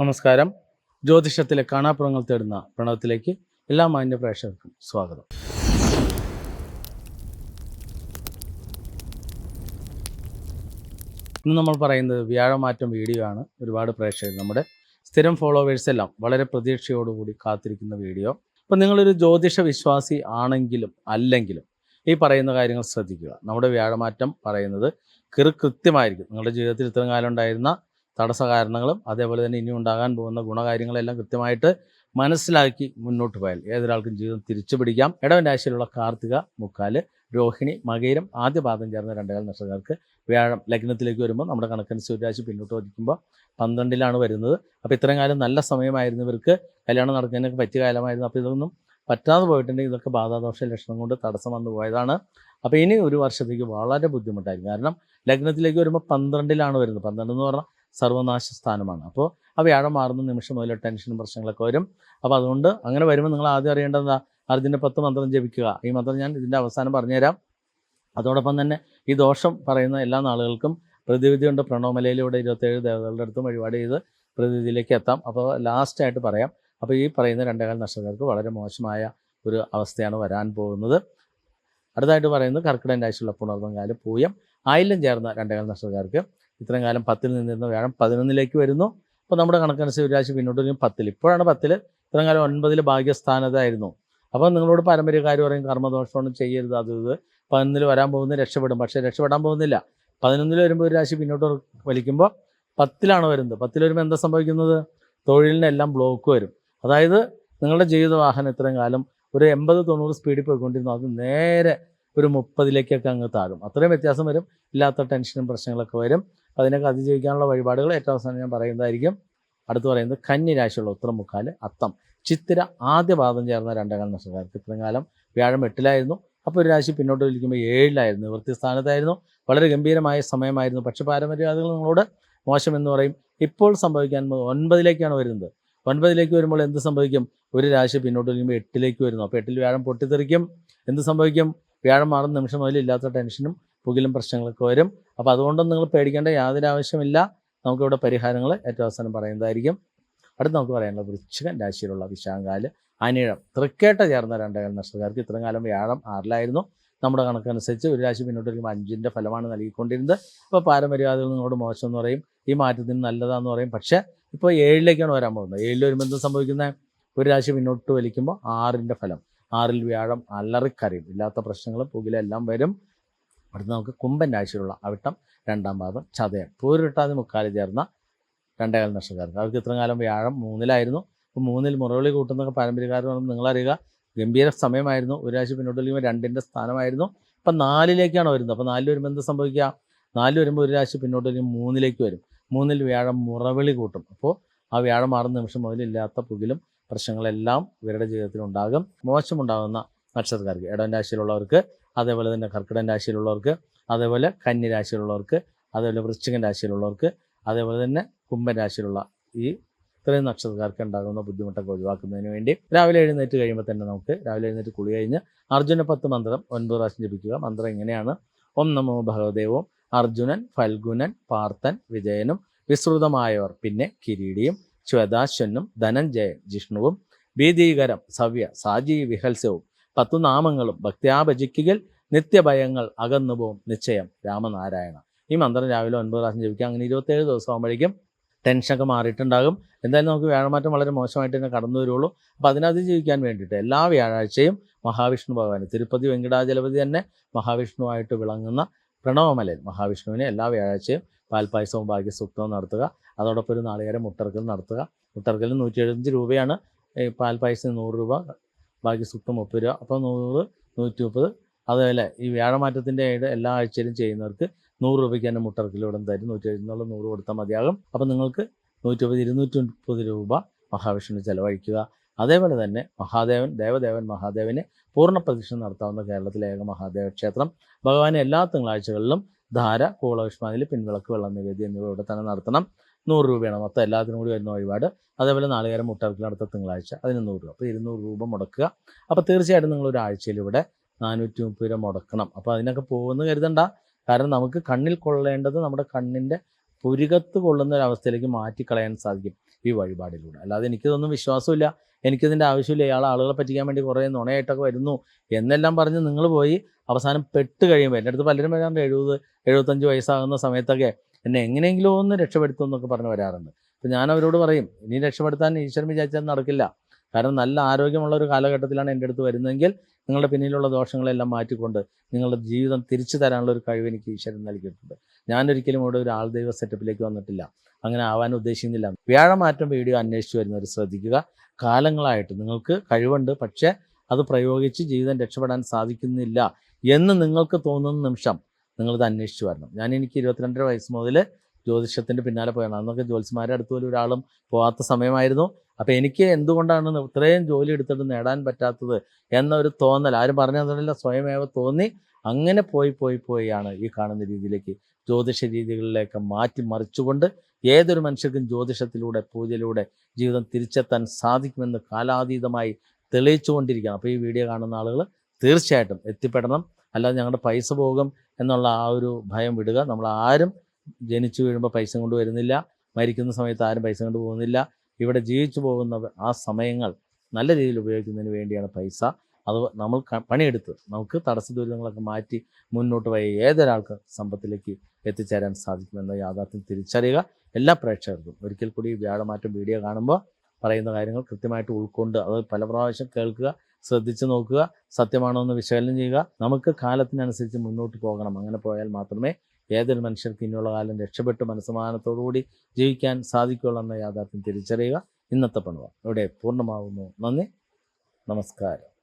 നമസ്കാരം. ജ്യോതിഷത്തിലെ കാണാപ്പുറങ്ങൾ തേടുന്ന പ്രണവത്തിലേക്ക് എല്ലാ മാന്യ പ്രേക്ഷകർക്കും സ്വാഗതം. ഇന്ന് നമ്മൾ പറയുന്നത് വ്യാഴമാറ്റം വീഡിയോ ആണ്. ഒരുപാട് പ്രേക്ഷകർ നമ്മുടെ സ്ഥിരം ഫോളോവേഴ്സ് എല്ലാം വളരെ പ്രതീക്ഷയോടുകൂടി കാത്തിരിക്കുന്ന വീഡിയോ. അപ്പം നിങ്ങളൊരു ജ്യോതിഷ വിശ്വാസി ആണെങ്കിലും അല്ലെങ്കിലും ഈ പറയുന്ന കാര്യങ്ങൾ ശ്രദ്ധിക്കുക. നമ്മുടെ വ്യാഴമാറ്റം പറയുന്നത് കൃത്യമായിരിക്കും. നിങ്ങളുടെ ജീവിതത്തിൽ ഇത്രയും കാലം ഉണ്ടായിരുന്ന തടസ്സ കാരണങ്ങളും അതേപോലെ തന്നെ ഇനി ഉണ്ടാകാൻ പോകുന്ന ഗുണകാര്യങ്ങളെല്ലാം കൃത്യമായിട്ട് മനസ്സിലാക്കി മുന്നോട്ട് പോയാൽ ഏതൊരാൾക്കും ജീവിതം തിരിച്ചു പിടിക്കാം. ഇടവൻ രാശിയിലുള്ള കാർത്തിക മുക്കാൽ രോഹിണി മകയിരം ആദ്യ പാദം ചേർന്ന രണ്ടേകാൽ നക്ഷത്രക്കാർക്ക് വ്യാഴം ലഗ്നത്തിലേക്ക് വരുമ്പോൾ നമ്മുടെ കണക്കനുസരിച്ച് സൂര്യരാശി പിന്നോട്ട് വധിക്കുമ്പോൾ പന്ത്രണ്ടിലാണ് വരുന്നത്. അപ്പോൾ ഇത്രയും കാലം നല്ല സമയമായിരുന്നു ഇവർക്ക്. കല്യാണം നടക്കുന്നതിനൊക്കെ പറ്റിയ കാലമായിരുന്നു. അപ്പോൾ ഇതൊന്നും പറ്റാതെ പോയിട്ടുണ്ടെങ്കിൽ ഇതൊക്കെ ബാധാദോഷ ലക്ഷണം കൊണ്ട് തടസ്സം വന്നു പോയതാണ്. അപ്പോൾ ഇനി ഒരു വർഷത്തേക്ക് വളരെ ബുദ്ധിമുട്ടായിരിക്കും. കാരണം ലഗ്നത്തിലേക്ക് വരുമ്പോൾ പന്ത്രണ്ടിലാണ് വരുന്നത്. പന്ത്രണ്ട് എന്ന് പറഞ്ഞാൽ സർവനാശ സ്ഥാനമാണ് അപ്പോൾ ആ വ്യാഴം മാറുന്ന നിമിഷം മുതൽ ടെൻഷനും പ്രശ്നങ്ങളൊക്കെ വരും. അപ്പോൾ അതുകൊണ്ട് അങ്ങനെ വരുമ്പോൾ നിങ്ങൾ ആദ്യം അറിയേണ്ടത് അർജുന്റെ പത്ത് മന്ത്രം ജപിക്കുക. ഈ മന്ത്രം ഞാൻ ഇതിന്റെ അവസാനം പറഞ്ഞുതരാം. അതോടൊപ്പം തന്നെ ഈ ദോഷം പറയുന്ന എല്ലാ നാളുകൾക്കും പ്രതിവിധിയുണ്ട്. പ്രണവമലയിലൂടെ ഇരുപത്തേഴ് ദേവതകളുടെ അടുത്തും വഴിപാട് ചെയ്ത് പ്രതിവിധിയിലേക്ക് എത്താം. അപ്പോൾ ലാസ്റ്റായിട്ട് പറയാം. അപ്പോൾ ഈ പറയുന്ന രണ്ടേകാൽ നക്ഷത്രക്കാർക്ക് വളരെ മോശമായ ഒരു അവസ്ഥയാണ് വരാൻ പോകുന്നത്. അടുത്തായിട്ട് പറയുന്നത് കർക്കിടകൻ രാശിയുള്ള പുണർന്നം പൂയം. ആയില്ലം ചേർന്ന രണ്ടേകാൽ നക്ഷത്രക്കാർക്ക് ഇത്രയും കാലം പത്തിൽ നിന്നിരുന്ന. വ്യാഴം പതിനൊന്നിലേക്ക് വരുന്നു. അപ്പോൾ നമ്മുടെ കണക്കനുസരിച്ച് രാശി പിന്നോട്ട് വരും പത്തിൽ. ഇപ്പോഴാണ് പത്തിൽ. ഇത്രയും കാലം ഒൻപതിൽ ഭാഗ്യസ്ഥാനതായിരുന്നു അപ്പോൾ നിങ്ങളോട് പാരമ്പര്യക്കാർ പറയും കർമ്മദോഷമൊന്നും ചെയ്യരുത് അത് ഇത്. പതിനൊന്നിൽ വരാൻ പോകുന്നത് രക്ഷപ്പെടും. പക്ഷേ രക്ഷപ്പെടാൻ പോകുന്നില്ല. പതിനൊന്നിൽ വരുമ്പോൾ ഒരു രാശി പിന്നോട്ട് വലിക്കുമ്പോൾ പത്തിലാണ് വരുന്നത്. പത്തിൽ വരുമ്പോൾ എന്താ സംഭവിക്കുന്നത്? തൊഴിലിനെല്ലാം ബ്ലോക്ക് വരും. അതായത് നിങ്ങളുടെ ജീവിത വാഹനം ഇത്രയും കാലം ഒരു എൺപത് തൊണ്ണൂറ് സ്പീഡിൽ പോയിക്കൊണ്ടിരുന്നു. അത് നേരെ ഒരു മുപ്പതിലേക്കൊക്കെ അങ്ങ് താഴും. അത്രയും വ്യത്യാസം വരും. ഇല്ലാത്ത ടെൻഷനും പ്രശ്നങ്ങളൊക്കെ വരും. അപ്പോൾ അതിനൊക്കെ അതിജീവിക്കാനുള്ള വഴിപാടുകൾ ഏറ്റവും അവസാനം ഞാൻ പറയുന്നതായിരിക്കും. അടുത്ത് പറയുന്നത് കന്നി രാശിയുള്ള ഉത്തരമുക്കാൽ അത്തം. ചിത്തിര ആദ്യ പാദം ചേർന്ന രണ്ടേകാൽ നക്ഷത്രക്കാർക്ക് ഇത്രയും കാലം വ്യാഴം എട്ടിലായിരുന്നു. അപ്പോൾ ഒരു രാശി പിന്നോട്ട് വലിക്കുമ്പോൾ ഏഴിലായിരുന്നു. നിവൃത്തി സ്ഥാനത്തായിരുന്നു വളരെ ഗംഭീരമായ സമയമായിരുന്നു. പക്ഷെ പാരമ്പര്യവാദികൾ നിങ്ങളോട് മോശം എന്ന് പറയും. ഇപ്പോൾ സംഭവിക്കാൻ ഒൻപതിലേക്കാണ് വരുന്നത്. ഒൻപതിലേക്ക് വരുമ്പോൾ എന്ത് സംഭവിക്കും? ഒരു രാശി പിന്നോട്ട് വലിക്കുമ്പോൾ എട്ടിലേക്ക് വരുന്നു. അപ്പോൾ എട്ടിൽ വ്യാഴം പൊട്ടിത്തെറിക്കും. എന്ത് സംഭവിക്കും? വ്യാഴം മാറുന്ന നിമിഷം മുതൽ ഇല്ലാത്ത ടെൻഷനും പുകിലും പ്രശ്നങ്ങളൊക്കെ വരും. അപ്പോൾ അതുകൊണ്ടൊന്നും നിങ്ങൾ പേടിക്കേണ്ട യാതൊരു ആവശ്യമില്ല നമുക്കിവിടെ പരിഹാരങ്ങൾ ഏറ്റവും അവസാനം പറയുന്നതായിരിക്കും. അടുത്ത് നമുക്ക് പറയാനുള്ള വൃശ്ചികൻ രാശിയിലുള്ള വിശാങ്കാൽ അനിഴം. തൃക്കേട്ട ചേർന്ന രണ്ടേകാൽ നഷ്ടക്കാർക്ക് ഇത്രയും കാലം വ്യാഴം ആറിലായിരുന്നു. നമ്മുടെ കണക്കനുസരിച്ച് ഒരു രാശി മുന്നോട്ട് വരുമ്പോൾ അഞ്ചിന്റെ ഫലമാണ് നൽകിക്കൊണ്ടിരുന്നത്. അപ്പോൾ പാരമ്പര്യവാദികൾ നിങ്ങളോട് മോശം എന്ന് പറയും ഈ മാറ്റത്തിന് നല്ലതാന്ന് പറയും. പക്ഷേ ഇപ്പോൾ ഏഴിലേക്കാണ് വരാൻ പോകുന്നത്. ഏഴിൽ വരുമ്പോൾ എന്താ സംഭവിക്കുന്നത് ഒരു രാശി മുന്നോട്ട് വലിക്കുമ്പോൾ ആറിന്റെ ഫലം. ആറിൽ വ്യാഴം അലറിക്കറിയും ഇല്ലാത്ത പ്രശ്നങ്ങൾ പുകിലെല്ലാം വരും. അടുത്ത് നമുക്ക് കുംഭൻ രാശിയിലുള്ള അവിട്ടം രണ്ടാം പാദം ചതയം. പൂരിട്ടാതി മുക്കാലി ചേർന്ന രണ്ടേകാൽ നക്ഷത്രക്കാർക്ക്. അവർക്ക് ഇത്രയും കാലം വ്യാഴം മൂന്നിലായിരുന്നു. അപ്പോൾ മൂന്നിൽ മുറവിളി കൂട്ടുന്നൊക്കെ പാരമ്പര്യക്കാർ പറയുമ്പോൾ നിങ്ങളറിയുക ഗംഭീര സമയമായിരുന്നു. ഒരു രാശി പിന്നോട്ട് വലിക്കുമ്പോൾ രണ്ടിന്റെ സ്ഥാനമായിരുന്നു. അപ്പം നാലിലേക്കാണ് വരുന്നത്. അപ്പോൾ നാലിൽ വരുമ്പോൾ എന്ത് സംഭവിക്കുക? നാലിൽ വരുമ്പോൾ ഒരു രാശി പിന്നോട്ട് വലിയ മൂന്നിലേക്ക് വരും. മൂന്നിൽ വ്യാഴം മുറവിളി കൂട്ടും. അപ്പോൾ ആ വ്യാഴം മാറുന്ന നിമിഷം മുതലില്ലാത്ത പുകിലും പ്രശ്നങ്ങളെല്ലാം ഇവരുടെ ജീവിതത്തിൽ ഉണ്ടാകും മോശമുണ്ടാകുന്ന നക്ഷത്രക്കാർക്ക് ഇടവൻ രാശിയിലുള്ളവർക്ക് അതേപോലെ തന്നെ കർക്കിടൻ രാശിയിലുള്ളവർക്ക് അതേപോലെ കന്നി രാശിയിലുള്ളവർക്ക് അതേപോലെ വൃശ്ചികൻ രാശിയിലുള്ളവർക്ക് അതേപോലെ തന്നെ കുംഭൻ രാശിയിലുള്ള ഈ ഇത്രയും നക്ഷത്രക്കാർക്ക് ഉണ്ടാകുന്ന ബുദ്ധിമുട്ടൊക്കെ ഒഴിവാക്കുന്നതിന് വേണ്ടി രാവിലെ എഴുന്നേറ്റ് കഴിയുമ്പോൾ തന്നെ നമുക്ക് രാവിലെ എഴുന്നേറ്റ് കുളി കഴിഞ്ഞ് അർജുന പത്ത് മന്ത്രം ഒൻപത് പ്രാവശ്യം ജപിക്കുക. മന്ത്രം ഇങ്ങനെയാണ്. ഓം നമോ ഭഗവദേവോ. അർജുനൻ ഫൽഗുനൻ പാർത്ഥൻ വിജയനും വിസ്തൃതമായവർ പിന്നെ കിരീടിയും ശ്വേതാശ്വനും ധനഞ്ജയൻ ജിഷ്ണുവും ഭീതീകരം സവ്യ സാജി വിഹൽസ്യവും പത്തു നാമങ്ങളും ഭക്ത്യാഭജിക്കുകൽ നിത്യഭയങ്ങൾ അകന്നുപോകും നിശ്ചയം. രാമനാരായണ. ഈ മന്ത്രം രാവിലെ ഒൻപത് പ്രാവശ്യം ജപിക്കുക. അങ്ങനെ ഇരുപത്തേഴ് ദിവസം ആകുമ്പോഴേക്കും ടെൻഷനൊക്കെ മാറിയിട്ടുണ്ടാകും. എന്തായാലും നമുക്ക് വ്യാഴമാറ്റം വളരെ മോശമായിട്ട് തന്നെ കടന്നു വരുള്ളൂ. അപ്പോൾ അതിനകത്ത് ജീവിക്കാൻ വേണ്ടിയിട്ട് എല്ലാ വ്യാഴാഴ്ചയും മഹാവിഷ്ണു ഭഗവാൻ തിരുപ്പതി വെങ്കടാചലപതി തന്നെ മഹാവിഷ്ണുവായിട്ട് വിളങ്ങുന്ന പ്രണവമലയിൽ മഹാവിഷ്ണുവിനെ എല്ലാ വ്യാഴാഴ്ചയും പാൽപ്പായസവും ഭാഗ്യസൂക്തവും നടത്തുക. അതോടൊപ്പം ഒരു നാളികേരം മുട്ടർക്കൽ നടത്തുക. മുട്ടർക്കലിന് നൂറ്റി എഴുപത്തഞ്ച് രൂപയാണ് പാൽപ്പായസത്തിന് നൂറ് രൂപ ഭാഗ്യസൂക്തം മുപ്പത് രൂപ. അപ്പോൾ നൂറ് നൂറ്റി മുപ്പത് അതുപോലെ ഈ വ്യാഴമാറ്റത്തിന്റെ ആയിട്ട് എല്ലാ ആഴ്ചയിലും ചെയ്യുന്നവർക്ക് നൂറ് രൂപയ്ക്ക് തന്നെ മുട്ടർക്കിലൂടെ തരും. നൂറ്റി എഴുന്നൂറ് നൂറ് കൊടുത്താൽ മതിയാകും. അപ്പോൾ നിങ്ങൾക്ക് നൂറ്റി മുപ്പത് ഇരുന്നൂറ്റി മുപ്പത് രൂപ മഹാവിഷ്ണു ചെലവഴിക്കുക. അതേപോലെ തന്നെ മഹാദേവൻ ദേവദേവൻ മഹാദേവനെ പൂർണ പ്രതിഷ്ഠ നടത്താവുന്ന കേരളത്തിലെ ഏക മഹാദേവ ക്ഷേത്രം. ഭഗവാനെ എല്ലാ തിങ്കളാഴ്ചകളിലും ധാര കൂളവിഷ്മാതിൽ പിൻവിളക്ക് വെള്ളം നിവേദ്യം എന്നിവ ഇവിടെ തന്നെ നടത്തണം. നൂറ് രൂപയാണ് മൊത്തം എല്ലാത്തിനും കൂടി വരുന്ന വഴിപാട്. അതേപോലെ നാളികേരം മുട്ടർക്കിൽ അടുത്ത തിങ്കളാഴ്ച അതിന് നൂറ് രൂപ. അപ്പോൾ ഇരുന്നൂറ് രൂപ മുടക്കുക. അപ്പോൾ തീർച്ചയായിട്ടും നിങ്ങൾ ഒരാഴ്ചയിൽ ഇവിടെ നാനൂറ്റി മുപ്പത് രൂപ മുടക്കണം. അപ്പോൾ അതിനൊക്കെ പോകുമെന്ന് കരുതണ്ട. കാരണം നമുക്ക് കണ്ണിൽ കൊള്ളേണ്ടത് നമ്മുടെ കണ്ണിന്റെ പുരുകത്ത് കൊള്ളുന്ന ഒരവസ്ഥയിലേക്ക് മാറ്റിക്കളയാൻ സാധിക്കും ഈ വഴിപാടിലൂടെ. അല്ലാതെ എനിക്കിതൊന്നും വിശ്വാസമില്ല. എനിക്കിതിന്റെ ആവശ്യമില്ല. ഇയാൾ ആളുകളെ പറ്റിക്കാൻ വേണ്ടി കുറേ നുണയായിട്ടൊക്കെ വരുന്നു. എന്നെല്ലാം പറഞ്ഞ് നിങ്ങൾ പോയി അവസാനം പെട്ട് കഴിയുമ്പോൾ എന്റെ അടുത്ത് പലരും വരാറുണ്ട് എഴുപത് എഴുപത്തഞ്ച് വയസ്സാകുന്ന സമയത്തൊക്കെ എന്നെ എങ്ങനെയെങ്കിലും ഒന്ന് രക്ഷപ്പെടുത്തും എന്നൊക്കെ പറഞ്ഞ് വരാറുണ്ട്. അപ്പം ഞാൻ അവരോട് പറയും ഇനി രക്ഷപ്പെടുത്താൻ ഈശ്വരൻ വിചാരിച്ചാൽ നടക്കില്ല. കാരണം നല്ല ആരോഗ്യമുള്ള ഒരു കാലഘട്ടത്തിലാണ് എന്റെ അടുത്ത് വരുന്നതെങ്കിൽ നിങ്ങളുടെ പിന്നിലുള്ള ദോഷങ്ങളെല്ലാം മാറ്റിക്കൊണ്ട് നിങ്ങളുടെ ജീവിതം തിരിച്ചു തരാനുള്ള ഒരു കഴിവ് എനിക്ക് ഈശ്വരൻ നൽകിയിട്ടുണ്ട്. ഞാനൊരിക്കലും ഇവിടെ ഒരു ആൾദൈവ സെറ്റപ്പിലേക്ക് വന്നിട്ടില്ല. അങ്ങനെ ആവാൻ ഉദ്ദേശിക്കുന്നില്ല. വ്യാഴമാറ്റം വീഡിയോ അന്വേഷിച്ച് വരുന്നവർ ശ്രദ്ധിക്കുക. കാലങ്ങളായിട്ട് നിങ്ങൾക്ക് കഴിവുണ്ട് പക്ഷേ അത് പ്രയോഗിച്ച് ജീവിതം രക്ഷപ്പെടാൻ സാധിക്കുന്നില്ല എന്ന് നിങ്ങൾക്ക് തോന്നുന്ന നിമിഷം നിങ്ങളിത് അന്വേഷിച്ച് വരണം. ഞാൻ എനിക്ക് ഇരുപത്തിരണ്ടര വയസ്സ് മുതൽ ജ്യോതിഷത്തിന്റെ പിന്നാലെ പോയാണ്. അന്നൊക്കെ ജ്യോത്സ്യന്മാരുടെ അടുത്ത് പോലും ഒരാളും പോകാത്ത സമയമായിരുന്നു. അപ്പോൾ എനിക്ക് എന്തുകൊണ്ടാണ് ഇത്രയും ജോലി എടുത്തിട്ട് നേടാൻ പറ്റാത്തത് എന്നൊരു തോന്നൽ ആരും പറഞ്ഞു തന്നില്ല സ്വയമേവ തോന്നി. അങ്ങനെ പോയി പോയി പോയാണ് ഈ കാണുന്ന രീതിയിലേക്ക് ജ്യോതിഷ രീതികളിലേക്ക് മാറ്റി മറിച്ചുകൊണ്ട് ഏതൊരു മനുഷ്യർക്കും ജ്യോതിഷത്തിലൂടെ പൂജയിലൂടെ ജീവിതം തിരിച്ചെത്താൻ സാധിക്കുമെന്ന് കാലാതീതമായി തെളിയിച്ചുകൊണ്ടിരിക്കുകയാണ്. അപ്പോൾ ഈ വീഡിയോ കാണുന്ന ആളുകൾ തീർച്ചയായിട്ടും എത്തിപ്പെടണം. അല്ലാതെ ഞങ്ങളുടെ പൈസ പോകും എന്നുള്ള ആ ഒരു ഭയം വിടുക. നമ്മൾ ആരും ജനിച്ചു വീഴുമ്പോൾ പൈസ കൊണ്ട് വരുന്നില്ല. മരിക്കുന്ന സമയത്ത് ആരും പൈസ കൊണ്ട് പോകുന്നില്ല. ഇവിടെ ജീവിച്ചു പോകുന്ന ആ സമയങ്ങൾ നല്ല രീതിയിൽ ഉപയോഗിക്കുന്നതിന് വേണ്ടിയാണ് പൈസ. അത് നമ്മൾ പണിയെടുത്ത് നമുക്ക് തടസ്സ ദുരിതങ്ങളൊക്കെ മാറ്റി മുന്നോട്ട് പോയി ഏതൊരാൾക്ക് സമ്പത്തിലേക്ക് എത്തിച്ചേരാൻ സാധിക്കുമെന്ന യാഥാർത്ഥ്യം തിരിച്ചറിയുക. എല്ലാ പ്രേക്ഷകർക്കും ഒരിക്കൽ കൂടി വ്യാഴമാറ്റം വീഡിയോ കാണുമ്പോൾ പറയുന്ന കാര്യങ്ങൾ കൃത്യമായിട്ട് ഉൾക്കൊണ്ട് അത് പല പ്രാവശ്യം കേൾക്കുക. ശ്രദ്ധിച്ച് നോക്കുക സത്യമാണോ എന്ന് വിശകലനം ചെയ്യുക. നമുക്ക് കാലത്തിനനുസരിച്ച് മുന്നോട്ട് പോകണം. അങ്ങനെ പോയാൽ മാത്രമേ ഏതൊരു മനുഷ്യർക്ക് ഇനിയുള്ള കാലം രക്ഷപ്പെട്ട് മനസ്സമാനത്തോടുകൂടി ജീവിക്കാൻ സാധിക്കുകയുള്ളൂ എന്ന യാഥാർത്ഥ്യം തിരിച്ചറിയുക. ഇന്നത്തെ പണിവ ഇവിടെ പൂർണമാകുന്നു നന്ദി. നമസ്കാരം.